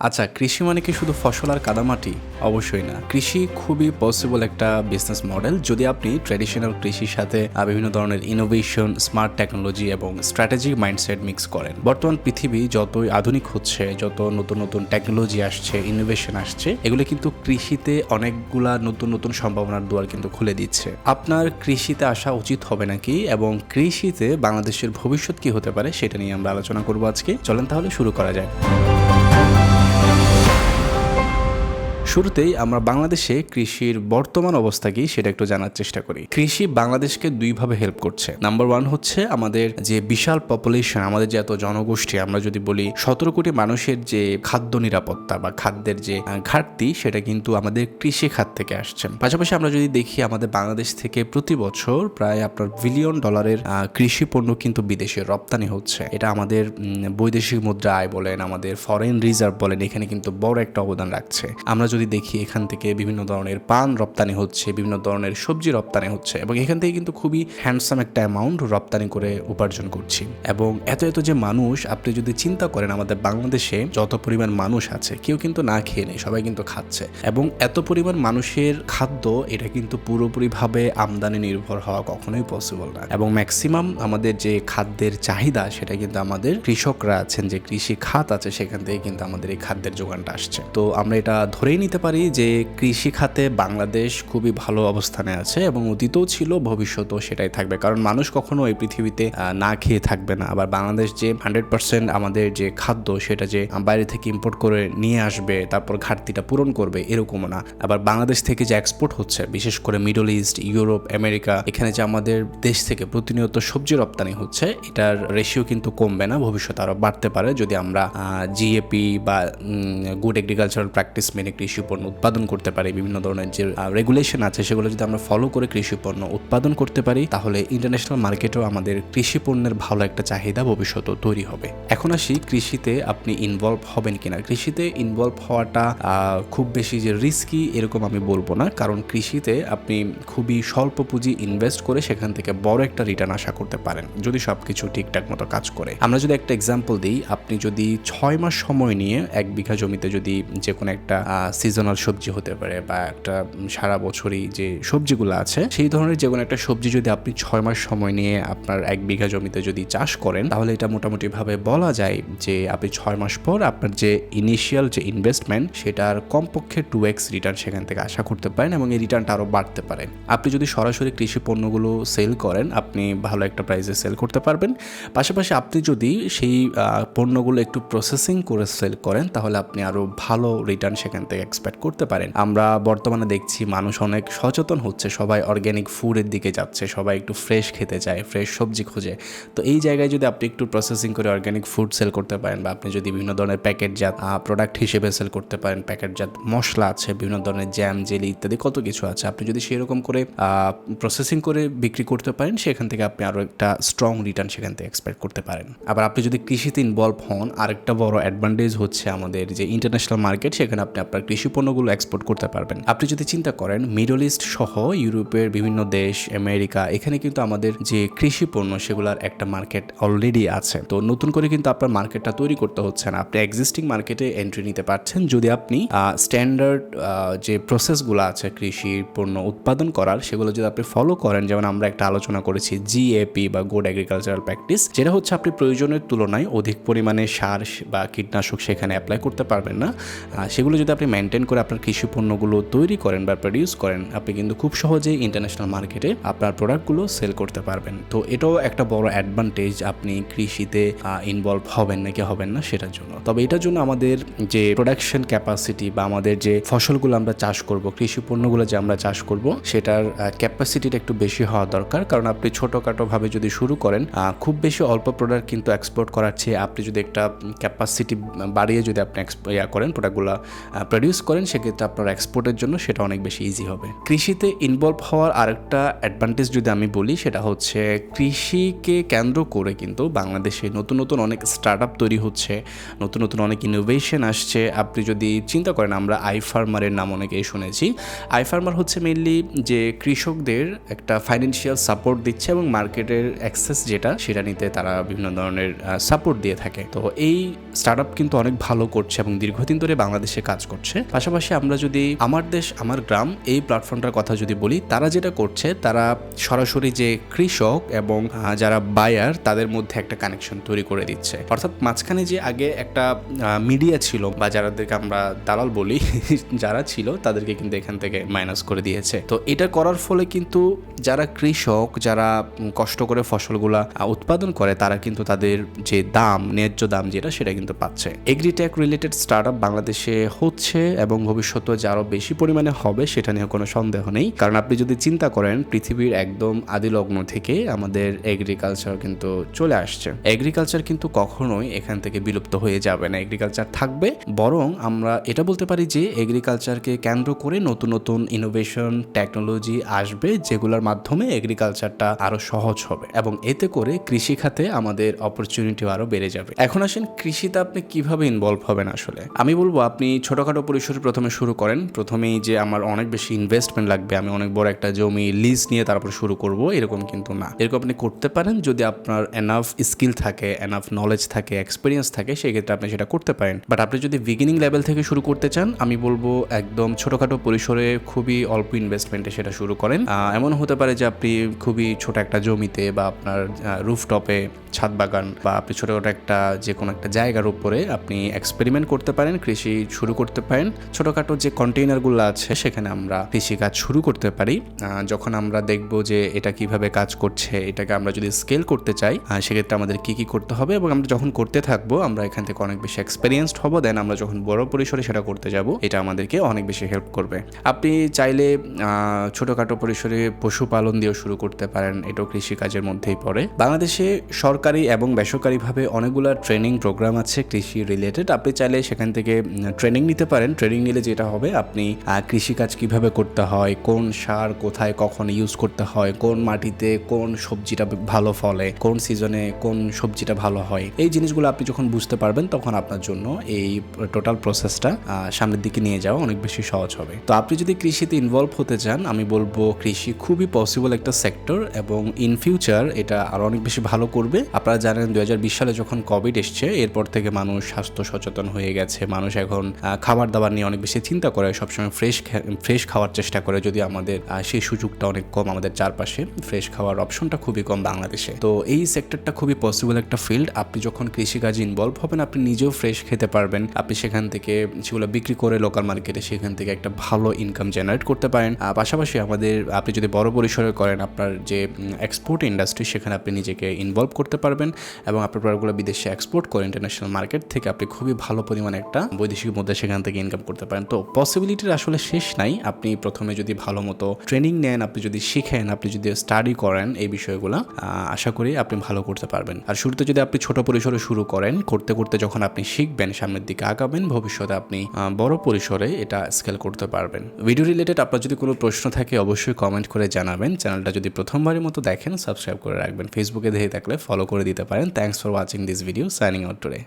আচ্ছা কৃষি মানে কি শুধু ফসল আর কাদামাটি? অবশ্যই না। কৃষি খুবই পসিবল একটা বিজনেস মডেল যদি আপনি ট্র্যাডিশনাল কৃষির সাথে বিভিন্ন ধরনের ইনোভেশন স্মার্ট টেকনোলজি এবং স্ট্র্যাটেজিক মাইন্ডসেট মিক্স করেন, বর্তমান পৃথিবী যতই আধুনিক হচ্ছে, যত নতুন নতুন টেকনোলজি আসছে ইনোভেশন আসছে, এগুলো কিন্তু কৃষিতে অনেকগুলা নতুন নতুন সম্ভাবনার দুয়ার কিন্তু খুলে দিচ্ছে। আপনার কৃষিতে আসা উচিত হবে নাকি এবং কৃষিতে বাংলাদেশের ভবিষ্যৎ কি হতে পারে, সেটা নিয়ে আমরা আলোচনা করব আজকে। চলেন তাহলে শুরু করা যায় শুরুতেই আমরা বাংলাদেশে কৃষির বর্তমান অবস্থা কি সেটা একটু জানার চেষ্টা করি। কৃষি বাংলাদেশকে দুইভাবে হেল্প করছে। নাম্বার ওয়ান হচ্ছে আমাদের যে বিশাল পপুলেশন আমাদের যে এত জনগোষ্ঠী, আমরা যদি বলি সতেরো কোটি মানুষের যে খাদ্য নিরাপত্তা বা খাদ্যের যে ঘাটতি, সেটা কিন্তু আমাদের কৃষি খাত থেকে আসছে। পাশাপাশি আমরা যদি দেখি আমাদের বাংলাদেশ থেকে প্রতি বছর প্রায় আপনার বিলিয়ন ডলারের কৃষি পণ্য কিন্তু বিদেশে রপ্তানি হচ্ছে। এটা আমাদের বৈদেশিক মুদ্রা আয় বলেন, আমাদের ফরেন রিজার্ভ বলেন, এখানে কিন্তু বড় একটা অবদান রাখছে। আমরা যদি দেখি এখান থেকে বিভিন্ন ধরনের পান রপ্তানি হচ্ছে, বিভিন্ন ধরনের সবজি রপ্তানি হচ্ছে এবং এখান থেকে কিন্তু খুবই হ্যান্ডসাম একটা অ্যামাউন্ট রপ্তানি করে উপার্জন করছি। এবং এত এত যে মানুষ, আপনি যদি চিন্তা করেন আমাদের বাংলাদেশে যত পরিমাণ মানুষ আছে, কেউ কিন্তু না খেয়ে নেই সবাই কিন্তু খাচ্ছে। এবং এত পরিমাণ মানুষের খাদ্য, এটা কিন্তু পুরোপুরিভাবে আমদানি নির্ভর হওয়া কখনোই পসিবল না। এবং ম্যাক্সিমাম আমাদের যে খাদ্যের চাহিদা, সেটা কিন্তু আমাদের কৃষকরা আছেন, যে কৃষি খাত আছে, সেখান থেকে কিন্তু আমাদের এই খাদ্যের যোগানটা আসছে। তো আমরা এটা ধরেই নিতে পারি যে কৃষি খাতে বাংলাদেশ খুবই ভালো অবস্থানে আছে এবং অতীতও ছিল, ভবিষ্যতেও সেটাই থাকবে। কারণ মানুষ কখনো এই পৃথিবীতে না খেয়ে থাকবে না। আবার বাংলাদেশ যে হান্ড্রেড পার্সেন্ট আমাদের যে খাদ্য, সেটা যে বাইরে থেকে ইম্পোর্ট করে নিয়ে আসবে, তারপর ঘাটতিটা পূরণ করবে, এরকমও না। আবার বাংলাদেশ থেকে যে এক্সপোর্ট হচ্ছে, বিশেষ করে মিডল ইস্ট ইউরোপ আমেরিকা এখানে যে আমাদের দেশ থেকে প্রতিনিয়ত সবজি রপ্তানি হচ্ছে, এটার রেশিও কিন্তু কমবে না ভবিষ্যতে আরও বাড়তে পারে। যদি আমরা জিএপি বা গুড এগ্রিকালচারাল প্র্যাকটিস মেনে কৃষি পণ্য উৎপাদন করতে পারি, বিভিন্ন ধরনের যে রেগুলেশন আছে সেগুলো যদি আমরা ফলো করে কৃষি পণ্য উৎপাদন করতে পারি, তাহলে ইন্টারন্যাশনাল মার্কেটেও আমাদের কৃষি পণ্যের ভালো একটা চাহিদা ভবিষ্যতেও তৈরি হবে। এখন আসি কৃষিতে আপনি ইনভলভ হবেন কিনা। কৃষিতে ইনভলভ হওয়াটা খুব বেশি যে রিস্কি এরকম আমি বলব না। কারণ কৃষিতে আপনি খুবই স্বল্প পুঁজি ইনভেস্ট করে সেখান থেকে বড় একটা রিটার্ন আশা করতে পারেন, যদি সবকিছু ঠিকঠাক মতো কাজ করে। আমরা যদি একটা এক্সাম্পল দিই, আপনি যদি ছয় মাস সময় নিয়ে এক বিঘা জমিতে যদি যে কোনো একটা সিজনাল সবজি হতে পারে বা একটা সারা বছরই যে সবজিগুলো আছে, সেই ধরনের যে কোনো একটা সবজি যদি আপনি ছয় মাস সময় নিয়ে আপনার এক বিঘা জমিতে যদি চাষ করেন, তাহলে এটা মোটামুটি ভাবে বলা যায় যে আপনি ছয় মাস পর আপনার যে ইনিশিয়াল যে ইনভেস্টমেন্ট সেটার কমপক্ষে টু এক্স রিটার্ন সেখান থেকে আশা করতে পারেন এবং এই রিটার্নটা আরও বাড়তে পারে। আপনি যদি সরাসরি কৃষি পণ্যগুলো সেল করেন, আপনি ভালো একটা প্রাইসে সেল করতে পারবেন। পাশাপাশি আপনি যদি সেই পণ্যগুলো একটু প্রসেসিং করে সেল করেন, তাহলে আপনি আরও ভালো রিটার্ন সেখান থেকে এক্সপেক্ট করতে পারেন। আমরা বর্তমানে দেখছি মানুষ অনেক সচেতন হচ্ছে, সবাই অর্গ্যানিক ফুডের দিকে যাচ্ছে, সবাই একটু ফ্রেশ খেতে চায় ফ্রেশ সবজি খোঁজে। তো এই জায়গায় যদি আপনি একটু প্রসেসিং করে অর্গ্যানিক ফুড সেল করতে পারেন বা আপনি যদি বিভিন্ন ধরনের প্যাকেটজাত প্রোডাক্ট হিসেবে সেল করতে পারেন, প্যাকেটজাত মশলা আছে, বিভিন্ন ধরনের জ্যাম জেলি ইত্যাদি কত কিছু আছে, আপনি যদি সেরকম করে প্রসেসিং করে বিক্রি করতে পারেন, সেখান থেকে আপনি আরও একটা স্ট্রং রিটার্ন সেখান থেকে এক্সপেক্ট করতে পারেন। আবার আপনি যদি কৃষিতে ইনভলভ হন, আরেকটা বড় অ্যাডভান্টেজ হচ্ছে আমাদের যে ইন্টারন্যাশনাল মার্কেট সেখানে আপনি আপনার কৃষি পণ্যগুলো এক্সপোর্ট করতে পারবেন। আপনি যদি চিন্তা করেন মিডল ইস্ট সহ ইউরোপের বিভিন্ন দেশ, আমেরিকা, এখানে কিন্তু আমাদের যে কৃষি পণ্য, সেগুলোর একটা মার্কেট অলরেডি আছে। তো নতুন করে কিন্তু আপনার মার্কেটটা তৈরি করতে হচ্ছে না। আপনি এক্সিস্টিং মার্কেটে এন্ট্রি নিতে পারছেন। যদি আপনি স্ট্যান্ডার্ড যে প্রসেসগুলো আছে কৃষি পণ্য উৎপাদন করার, সেগুলো যদি আপনি ফলো করেন, যেমন আমরা একটা আলোচনা করেছি জিএপি বা গুড এগ্রিকালচারাল প্র্যাকটিস যেটা হচ্ছে আপনি প্রয়োজনের তুলনায় অধিক পরিমাণে সার বা কীটনাশক সেখানে অ্যাপ্লাই করতে পারবেন না। সেগুলো যদি আপনি মেনটেন করে আপনার কৃষি পণ্যগুলো তৈরি করেন বা প্রডিউস করেন, আপনি কিন্তু খুব সহজেই ইন্টারন্যাশনাল মার্কেটে আপনার প্রোডাক্টগুলো সেল করতে পারবেন। তো এটাও একটা বড় অ্যাডভান্টেজ আপনি কৃষিতে ইনভলভ হবেন নাকি হবেন না সেটার জন্য। তবে এটার জন্য আমাদের যে প্রোডাকশন ক্যাপাসিটি বা আমাদের যে ফসলগুলো আমরা চাষ করব, কৃষি পণ্যগুলো যে আমরা চাষ করব, সেটার ক্যাপাসিটিটা একটু বেশি হওয়া দরকার। কারণ আপনি ছোটোখাটোভাবে যদি শুরু করেন খুব বেশি অল্প প্রোডাক্ট কিন্তু এক্সপোর্ট করার চেয়ে আপনি যদি একটা ক্যাপাসিটি বাড়িয়ে যদি আপনি ইয়া করেন প্রোডাক্টগুলো প্রডিউস করেন, সেক্ষেত্রে আপনার এক্সপোর্টের জন্য সেটা অনেক বেশি ইজি হবে। কৃষিতে ইনভলভ হওয়ার আরেকটা অ্যাডভান্টেজ যদি আমি বলি, সেটা হচ্ছে কৃষিকে কেন্দ্র করে কিন্তু বাংলাদেশে নতুন নতুন অনেক স্টার্ট আপ তৈরি হচ্ছে, নতুন নতুন অনেক ইনোভেশন আসছে। আপনি যদি চিন্তা করেন, আমরা আই ফার্মারের নাম অনেকেই শুনেছি। আই ফার্মার হচ্ছে মেইনলি যে কৃষকদের একটা ফাইন্যান্সিয়াল সাপোর্ট দিচ্ছে এবং মার্কেটের অ্যাক্সেস যেটা, সেটা নিতে তারা বিভিন্ন ধরনের সাপোর্ট দিয়ে থাকে। তো এই স্টার্ট আপ কিন্তু অনেক ভালো করছে এবং দীর্ঘদিন ধরে বাংলাদেশে কাজ করছে। পাশাপাশি আমরা যদি আমার দেশ, আমার গ্রাম এই প্ল্যাটফর্মটার কথা যদি বলি, তারা যেটা করছে, তারা সরাসরি যে কৃষক এবং যারা বায়ার তাদের মধ্যে একটা কানেকশন তৈরি করে দিচ্ছে। অর্থাৎ মাঝখানে যে আগে একটা মিডিয়া ছিল বা যারাদেরকে আমরা দালাল বলি, যারা ছিল, তাদেরকে কিন্তু এখান থেকে মাইনাস করে দিয়েছে। তো এটা করার ফলে কিন্তু যারা কৃষক, যারা কষ্ট করে ফসলগুলা উৎপাদন করে, তারা কিন্তু তাদের যে দাম, ন্যায্য দাম যেটা, সেটা কিন্তু পাচ্ছে। এগ্রিটেক রিলেটেড স্টার্ট আপ বাংলাদেশে হচ্ছে এবং ভবিষ্যতে যে আরও বেশি পরিমাণে হবে, সেটা নিয়ে কোনো সন্দেহ নেই। কারণ আপনি যদি চিন্তা করেন, পৃথিবীর একদম আদিলগ্ন থেকে আমাদের এগ্রিকালচার কিন্তু চলে আসছে। এগ্রিকালচার কিন্তু কখনোই এখান থেকে বিলুপ্ত হয়ে যাবে না। এগ্রিকালচার থাকবে, বরং আমরা এটা বলতে পারি যে এগ্রিকালচারকে কেন্দ্র করে নতুন নতুন ইনোভেশন টেকনোলজি আসবে, যেগুলোর মাধ্যমে এগ্রিকালচারটা আরও সহজ হবে এবং এতে করে কৃষি খাতে আমাদের অপরচুনিটিও আরও বেড়ে যাবে। এখন আসেন, কৃষিতে আপনি কীভাবে ইনভলভ হবেন আসলে? আমি বলব, আপনি ছোটখাটো পরিসরে প্রথমে শুরু করেন। প্রথমেই যে আমার অনেক বেশি ইনভেস্টমেন্ট লাগবে, আমি অনেক বড় একটা জমি লিজ নিয়ে তারপর শুরু করব, এরকম কিন্তু না। এরকম আপনি করতে পারেন যদি আপনার এনাফ স্কিল থাকে এনাফ নলেজ থাকে এক্সপিরিয়েন্স থাকে, সেক্ষেত্রে আপনি সেটা করতে পারেন। বাট আপনি যদি বিগিনিং লেভেল থেকে শুরু করতে চান, আমি বলব একদম ছোটখাটো পরিসরে খুবই অল্প ইনভেস্টমেন্টে সেটা শুরু করেন। এমন হতে পারে যে আপনি খুবই ছোট একটা জমিতে বা আপনার রুফটপে ছাদ বাগান বা আপনি ছোটখাটো একটা যে কোনো একটা জায়গার উপরে আপনি এক্সপেরিমেন্ট করতে পারেন, কৃষি শুরু করতে পারেন। ছোটখাটো যে কন্টেইনারগুলো আছে, সেখানে আমরা কৃষি কাজ শুরু করতে পারি। যখন আমরা দেখব যে এটা কীভাবে কাজ করছে, এটাকে আমরা যদি স্কেল করতে চাই সেক্ষেত্রে আমাদের কি কি করতে হবে এবং আমরা যখন করতে থাকব, আমরা এখান থেকে অনেক বেশি এক্সপিরিয়েন্সড হব। দেন আমরা যখন বড় পরিসরে সেটা করতে যাব, এটা আমাদেরকে অনেক বেশি হেল্প করবে। আপনি চাইলে ছোটখাটো পরিসরে পশুপালন দিয়েও শুরু করতে পারেন। এটাও কৃষিকাজের মধ্যেই পড়ে। বাংলাদেশে সরকারি এবং বেসরকারিভাবে অনেকগুলো ট্রেনিং প্রোগ্রাম আছে কৃষি রিলেটেড আপনি চাইলে সেখান থেকে ট্রেনিং নিতে পারেন। ট্রেনিং নিলে যেটা হবে, আপনি কৃষিকাজ কীভাবে করতে হয়, কোন সার কোথায় কখন ইউজ করতে হয়, কোন মাটিতে কোন সবজিটা ভালো ফলে, কোন সিজনে কোন সবজিটা ভালো হয়, এই জিনিসগুলো আপনি যখন বুঝতে পারবেন, তখন আপনার জন্য এই টোটাল প্রসেসটা সামনের দিকে নিয়ে যাওয়া অনেক বেশি সহজ হবে। তো আপনি যদি কৃষিতে ইনভলভ হতে চান, আমি বলব কৃষি খুবই পসিবল একটা সেক্টর এবং ইন ফিউচার এটা আরও অনেক বেশি ভালো করবে। আপনারা জানেন দুই হাজার বিশ সালে যখন কোভিড এসছে, এরপর থেকে মানুষ স্বাস্থ্য সচেতন হয়ে গেছে, মানুষ এখন খাবার দাবার নিয়ে অনেক বেশি চিন্তা করে, সবসময় ফ্রেশ ফ্রেশ খাওয়ার চেষ্টা করে যদি আমাদের সেই সুযোগটা অনেক কম আমাদের চারপাশে। ফ্রেশ খাওয়ার অপশনটা খুবই কম বাংলাদেশে। তো এই সেক্টরটা খুবই পসিবল একটা ফিল্ড আপনি যখন কৃষিকাজে ইনভলভ হবেন, আপনি নিজেও ফ্রেশ খেতে পারবেন। আপনি সেখান থেকে সেগুলো বিক্রি করে লোকাল মার্কেটে সেখান থেকে একটা ভালো ইনকাম জেনারেট করতে পারেন। পাশাপাশি আমাদের, আপনি যদি বড় পরিসরে করেন, আপনার যে এক্সপোর্ট ইন্ডাস্ট্রি সেখানে আপনি নিজেকে ইনভলভ করতে পারবেন এবং আপনার প্রোডাক্টগুলো বিদেশে এক্সপোর্ট করে ইন্টারন্যাশনাল মার্কেট থেকে আপনি খুবই ভালো পরিমাণে একটা বৈদেশিক মুদ্রা সেখান থেকে ইনকাম করতে পারেন। তো পসিবিলিটির আসলে শেষ নাই। আপনি প্রথমে যদি ভালো মতো ট্রেনিং নেন, আপনি যদি শিখেন, আপনি যদি স্টাডি করেন এই বিষয়গুলো আশা করি আপনি ভালো করতে পারবেন। আর শুরুতে যদি আপনি ছোট পরিসরে শুরু করেন, করতে করতে যখন আপনি শিখবেন, সামনের দিকে আগাবেন, ভবিষ্যতে আপনি বড় পরিসরে এটা স্কেল করতে পারবেন। ভিডিও রিলেটেড আপনার যদি কোনো প্রশ্ন থাকে, অবশ্যই কমেন্ট করে জানাবেন। চ্যানেলটা যদি প্রথমবারের মতো দেখেন সাবস্ক্রাইব করে রাখবেন। ফেসবুকে দেখে থাকলে ফলো করে দিতে পারেন। Thanks for watching this video signing out today